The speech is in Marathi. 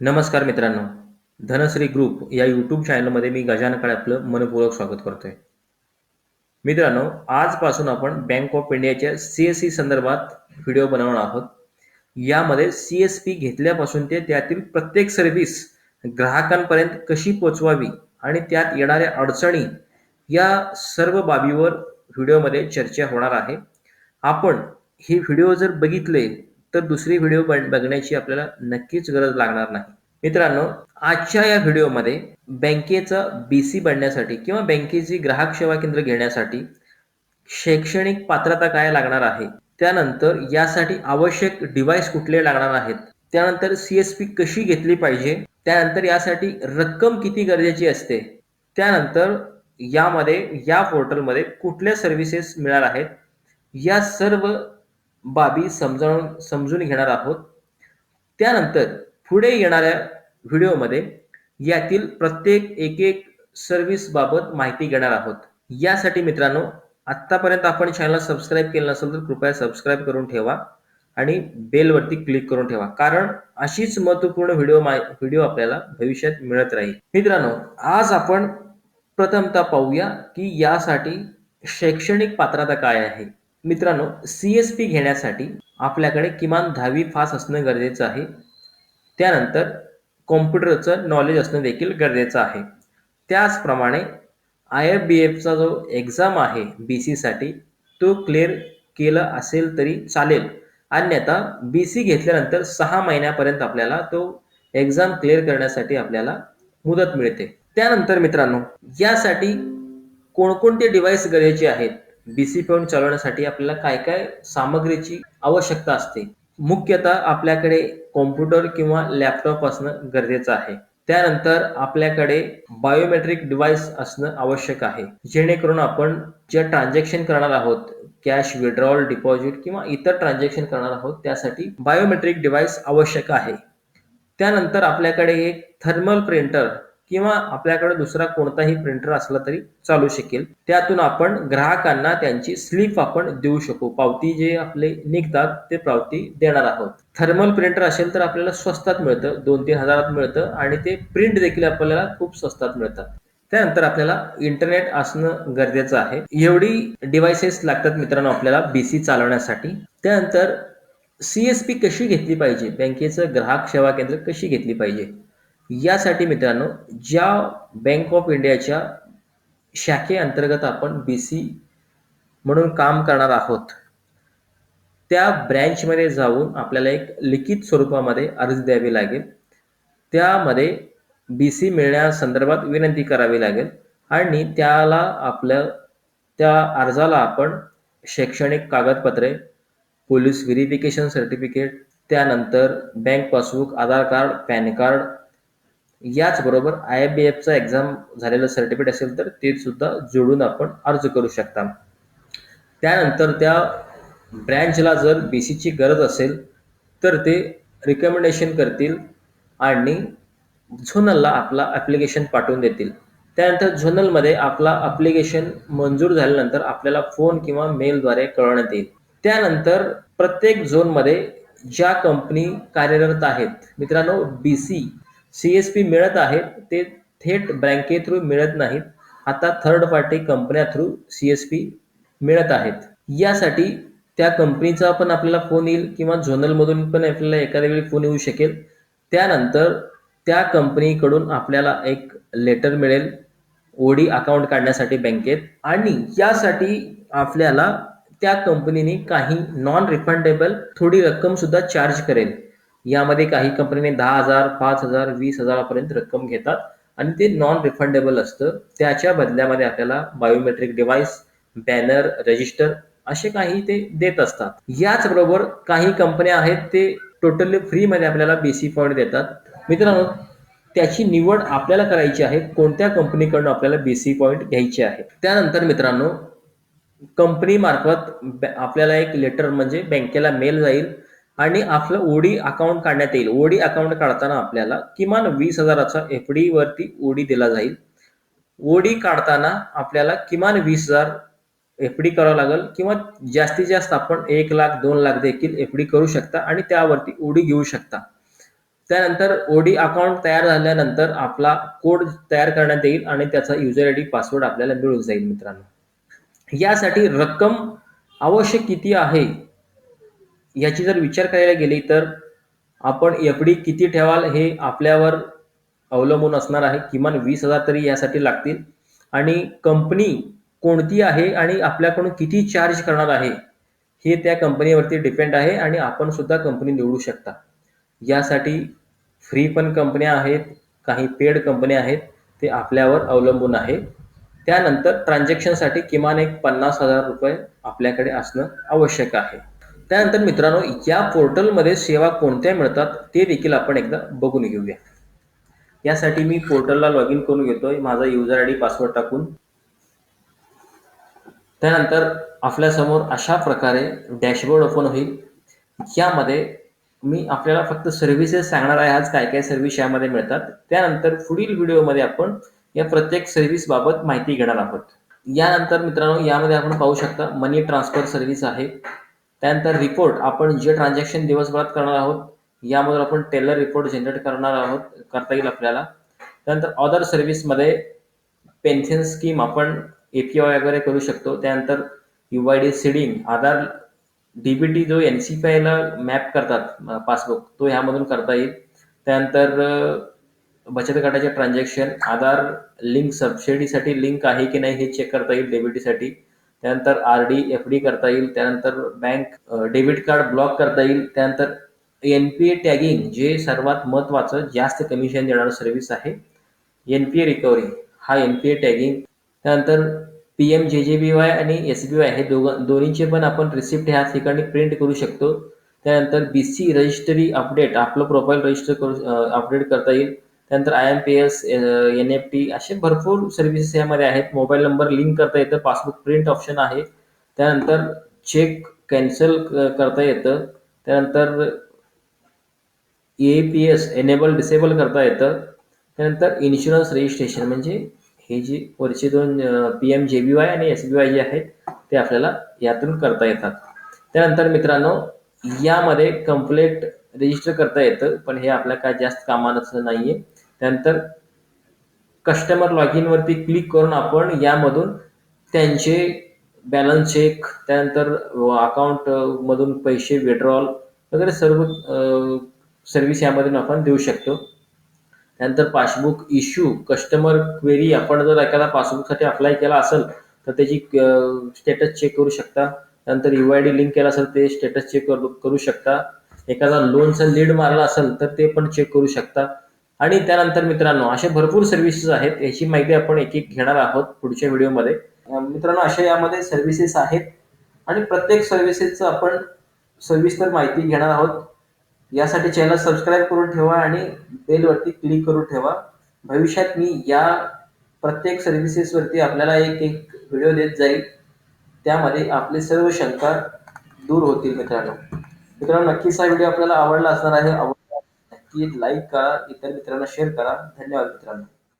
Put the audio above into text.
नमस्कार मित्रांनो. धनश्री ग्रुप या यूट्यूब चॅनलमध्ये मी गजानकडे आपलं मनपूर्वक स्वागत करतोय. मित्रांनो आजपासून आपण बँक ऑफ इंडियाच्या सी एस सी संदर्भात व्हिडिओ बनवणार आहोत. यामध्ये सी एस पी घेतल्यापासून ते त्यातील प्रत्येक सर्व्हिस ग्राहकांपर्यंत कशी पोचवावी आणि त्यात येणाऱ्या अडचणी या सर्व बाबीवर व्हिडिओमध्ये चर्चा होणार आहे. आपण हे व्हिडिओ जर बघितले तर दुसरी व्हिडिओ बघण्याची आपल्याला नक्कीच गरज लागणार नाही. मित्रांनो आजच्या या व्हिडिओमध्ये बँकेचा बीसी बनण्यासाठी किंवा बँकेची ग्राहक सेवा केंद्र घेण्यासाठी शैक्षणिक पात्रता काय लागणार आहे? त्यानंतर यासाठी आवश्यक डिव्हाइस कुठले लागणार आहेत? त्यानंतर सी एस पी कशी घेतली पाहिजे? त्यानंतर यासाठी रक्कम किती गरजेची असते? त्यानंतर यामध्ये या पोर्टलमध्ये कुठल्या सर्व्हिसेस मिळणार आहेत? या सर्व बाबी समजावून समजून घेणार आहोत. त्यानंतर पुढे येणाऱ्या व्हिडिओमध्ये यातील प्रत्येक एक एक सर्व्हिस बाबत माहिती घेणार आहोत. यासाठी मित्रांनो आत्तापर्यंत आपण चॅनल सबस्क्राईब केलं नसेल तर कृपया सबस्क्राईब करून ठेवा आणि बेलवरती क्लिक करून ठेवा. कारण अशीच महत्त्वपूर्ण व्हिडिओ व्हिडिओ आपल्याला भविष्यात मिळत राहील. मित्रांनो आज आपण प्रथमतः पाहूया की यासाठी शैक्षणिक पात्रता काय आहे. मित्रांनो सी एस पी घेण्यासाठी आपल्याकडे किमान दहावी पास असणं गरजेचं आहे. त्यानंतर कॉम्प्युटरचं नॉलेज असणं देखील गरजेचं आहे. त्याचप्रमाणे आय एफ बी एफचा जो एक्झाम आहे बी सीसाठी तो क्लिअर केला असेल तरी चालेल. अन्यथा बी सी घेतल्यानंतर सहा महिन्यापर्यंत आपल्याला तो एक्झाम क्लिअर करण्यासाठी आपल्याला मुदत मिळते. त्यानंतर मित्रांनो यासाठी कोणकोणते डिव्हाइस गरजेचे आहेत? बीसी पॉईंट चालवण्यासाठी आपल्याला काय काय सामग्रीची आवश्यकता असते? मुख्यतः आपल्याकडे कॉम्प्युटर किंवा लॅपटॉप असणं गरजेचं आहे. त्यानंतर आपल्याकडे बायोमेट्रिक डिव्हाइस असणं आवश्यक आहे. जेणेकरून आपण जे ट्रान्झॅक्शन करणार आहोत कॅश विड्रॉल डिपॉझिट किंवा इतर ट्रान्झॅक्शन करणार आहोत त्यासाठी बायोमेट्रिक डिव्हाइस आवश्यक आहे. त्यानंतर आपल्याकडे एक थर्मल प्रिंटर किंवा आपल्याकडे दुसरा कोणताही प्रिंटर असला तरी चालू शकेल. त्यातून आपण ग्राहकांना त्यांची स्लिप आपण देऊ शकू. पावती जे आपले निघतात ते पावती देणार आहोत. थर्मल प्रिंटर असेल तर आपल्याला स्वस्तात मिळतं. दोन तीन हजारात मिळतं आणि ते प्रिंट देखील आपल्याला खूप स्वस्तात मिळतात. त्यानंतर आपल्याला इंटरनेट असणं गरजेचं आहे. एवढी डिव्हायसेस लागतात मित्रांनो आपल्याला बीसी चालवण्यासाठी. त्यानंतर सीएसपी कशी घेतली पाहिजे? बँकेचं ग्राहक सेवा केंद्र कशी घेतली पाहिजे? यासाठी मित्रांनो ज्या बँक ऑफ इंडियाच्या शाखेअंतर्गत आपण बी सी म्हणून काम करणार आहोत त्या ब्रँचमध्ये जाऊन आपल्याला एक लिखित स्वरूपामध्ये अर्ज द्यावी लागेल. त्यामध्ये बी सी मिळण्यासंदर्भात विनंती करावी लागेल आणि त्याला आपलं त्या अर्जाला आपण शैक्षणिक कागदपत्रे पोलीस व्हेरिफिकेशन सर्टिफिकेट त्यानंतर bank passbook Aadhaar card PAN card याचबरोबर आय एफ बी एफचा एक्झाम झालेलं सर्टिफिकेट असेल तर ते सुद्धा जोडून आपण अर्ज करू शकता. त्यानंतर त्या ब्रँचला जर बी सीची गरज असेल तर ते रिकमेंडेशन करतील आणि झोनलला आपला ॲप्लिकेशन पाठवून देतील. त्यानंतर झोनलमध्ये आपला ॲप्लिकेशन मंजूर झाल्यानंतर आपल्याला फोन किंवा मेलद्वारे कळवण्यात येईल. त्यानंतर प्रत्येक झोनमध्ये ज्या कंपनी कार्यरत आहेत मित्रांनो B C C S P मिळत आहेत ते थेट बँके थ्रू मिळत नाहीत. आता थर्ड पार्टी कंपन्या थ्रू सी एस पी मिळत आहेत. यासाठी त्या कंपनीचा पण आपल्याला फोन येईल किंवा झोनलमधून पण आपल्याला एखाद्या वेळी फोन येऊ शकेल. त्यानंतर त्या कंपनीकडून आपल्याला एक लेटर मिळेल ओडी अकाउंट काढण्यासाठी बँकेत. आणि यासाठी आपल्याला त्या कंपनीने काही नॉन रिफंडेबल थोडी रक्कम सुद्धा चार्ज करेल. यामध्ये काही कंपनीने दहा हजार पाच हजार वीस हजारापर्यंत रक्कम घेतात आणि ते नॉन रिफंडेबल असतं. त्याच्या बदल्यामध्ये आपल्याला बायोमेट्रिक डिव्हाइस बॅनर रजिस्टर असे काही ते देत असतात. याचबरोबर काही कंपन्या आहेत ते टोटली फ्रीमध्ये आपल्याला बेसी फंड देतात. मित्रांनो त्याची निवड आपल्याला करायची आहे कोणत्या कंपनीकडून आपल्याला बेसी पॉईंट घ्यायचे आहे. त्यानंतर मित्रांनो कंपनी मार्फत आपल्याला एक लेटर म्हणजे बँकेला मेल जाईल. आणि आपलं ओडी अकाउंट काढण्यात येईल. ओडी अकाउंट काढताना आपल्याला किमान वीस हजाराचा एफ डी वरती ओडी दिला जाईल. ओडी काढताना आपल्याला किमान वीस हजार एफ डी करावं लागेल किंवा जास्तीत जास्त आपण एक लाख दोन लाख देखील एफ डी करू शकता आणि त्यावरती ओडी घेऊ शकता. त्यानंतर ओडी अकाउंट तयार झाल्यानंतर आपला कोड तयार करण्यात येईल आणि त्याचा युजर आय डी पासवर्ड आपल्याला मिळून जाईल मित्रांनो. यासाठी रक्कम आवश्यक किती आहे? याची जर विचार करायला गेली तर आपण एफ डी किती ठेवाल हे आपल्यावर अवलंबून असणार आहे. किमान वीस हजार तरी यासाठी लागतील. आणि कंपनी कोणती आहे आणि आपल्याकडून किती चार्ज करणार आहे हे त्या कंपनीवरती डिपेंड आहे आणि आपण सुद्धा कंपनी निवडू शकता. यासाठी फ्री पण कंपन्या आहेत काही पेड कंपन्या आहेत ते आपल्यावर अवलंबून आहे. त्यानंतर ट्रान्झॅक्शनसाठी किमान एक पन्नास हजार रुपये आपल्याकडे असणं आवश्यक आहे. त्यानंतर मित्रांनो या पोर्टलमध्ये सेवा कोणत्या मिळतात ते देखील आपण एकदा बघून घेऊया. यासाठी मी पोर्टलला लॉग इन करून घेतोय. माझा युजर आय डी पासवर्ड टाकून. त्यानंतर आपल्यासमोर अशा प्रकारे डॅशबोर्ड ओपन होईल. यामध्ये मी आपल्याला फक्त सर्व्हिसेस सांगणार आहे. आज काय काय सर्व्हिस यामध्ये मिळतात. त्यानंतर पुढील व्हिडिओमध्ये आपण या प्रत्येक सर्व्हिस बाबत माहिती घेणार आहोत. यानंतर मित्रांनो यामध्ये आपण पाहू शकता मनी ट्रान्सफर सर्व्हिस आहे. त्यानंतर रिपोर्ट आपण जे ट्रान्झॅक्शन दिवसभरात करणार आहोत यामधून आपण टेलर रिपोर्ट जनरेट करणार आहोत करता येईल आपल्याला. त्यानंतर अदर सर्व्हिसमध्ये पेन्शन स्कीम आपण एपीआय वगैरे करू शकतो. त्यानंतर U I D seeding Aadhaar DBT जो एन सी पी आयला मॅप करतात पासबुक तो ह्यामधून करता येईल. त्यानंतर बचत गटाचे ट्रान्झॅक्शन आधार लिंक सबसिडीसाठी लिंक आहे की नाही हे चेक करता येईल डेबिटीसाठी त्यानंतर आर डी एफ डी करता येईल. त्यानंतर बँक डेबिट कार्ड ब्लॉक करता येईल. त्यानंतर एन पी ए टॅगिंग जे सर्वात महत्त्वाचं जास्त कमिशन देणारं सर्व्हिस आहे एन पी ए रिकव्हरी हा एन पी ए टॅगिंग त्यानंतर P M J J B Y आणि एस बी वाय हे दोघं दोन्हीचे पण आपण रिसिप्ट ह्या ठिकाणी प्रिंट करू शकतो. त्यानंतर बी सी रजिस्ट्री अपडेट आपलं प्रोफाईल रजिस्टर करू अपडेट करता येईल. त्यानंतर I M P S N F T असे भरपूर सर्व्हिसेस यामध्ये आहेत. मोबाईल नंबर लिंक करता येतं. पासबुक प्रिंट ऑप्शन आहे. त्यानंतर चेक कॅन्सल करता येतं. त्यानंतर A P S enable disable करता येतं. त्यानंतर इन्शुरन्स रजिस्ट्रेशन म्हणजे हे जे वरचे दोन P M J B Y आणि एस बी वाय जे आहेत ते आपल्याला यातून करता येतात. त्यानंतर मित्रांनो यामध्ये कंप्लेंट रजिस्टर करता येतं. पण हे आपल्या काय जास्त कामाचं नाही आहे त्यानंतर कस्टमर लॉग इनवरती क्लिक करून आपण यामधून त्यांचे बॅलन्स चेक त्यानंतर अकाउंट मधून पैसे विड्रॉल वगैरे सर्व सर्व्हिस यामधून आपण देऊ शकतो. त्यानंतर पासबुक इश्यू कस्टमर क्वेरी आपण जर एखादा पासबुकसाठी अप्लाय केला असेल तर त्याची स्टेटस चेक करू शकता. त्यानंतर यू आय डी लिंक केला असेल ते स्टेटस चेक करू करू शकता. एखादा लोनचा लीड मारला असेल तर ते पण चेक करू शकता. आणि त्यानंतर मित्रांनो असे भरपूर सर्व्हिसेस आहेत याची माहिती आपण एक एक घेणार आहोत पुढच्या व्हिडिओमध्ये मित्रांनो अशा यामध्ये सर्व्हिसेस आहेत आणि प्रत्येक सर्व्हिसेसचं आपण सविस्तर माहिती घेणार आहोत. यासाठी चॅनल सबस्क्राईब करून ठेवा आणि बेलवरती क्लिक करून ठेवा. भविष्यात मी या प्रत्येक सर्व्हिसेसवरती आपल्याला एक एक व्हिडिओ देत जाईल. त्यामध्ये आपले सर्व शंका दूर होतील मित्रांनो. मित्रांनो नक्कीच हा व्हिडिओ आपल्याला आवडला असणार आहे. नक्की लाईक करा इतर मित्रांना शेअर करा. धन्यवाद मित्रांनो.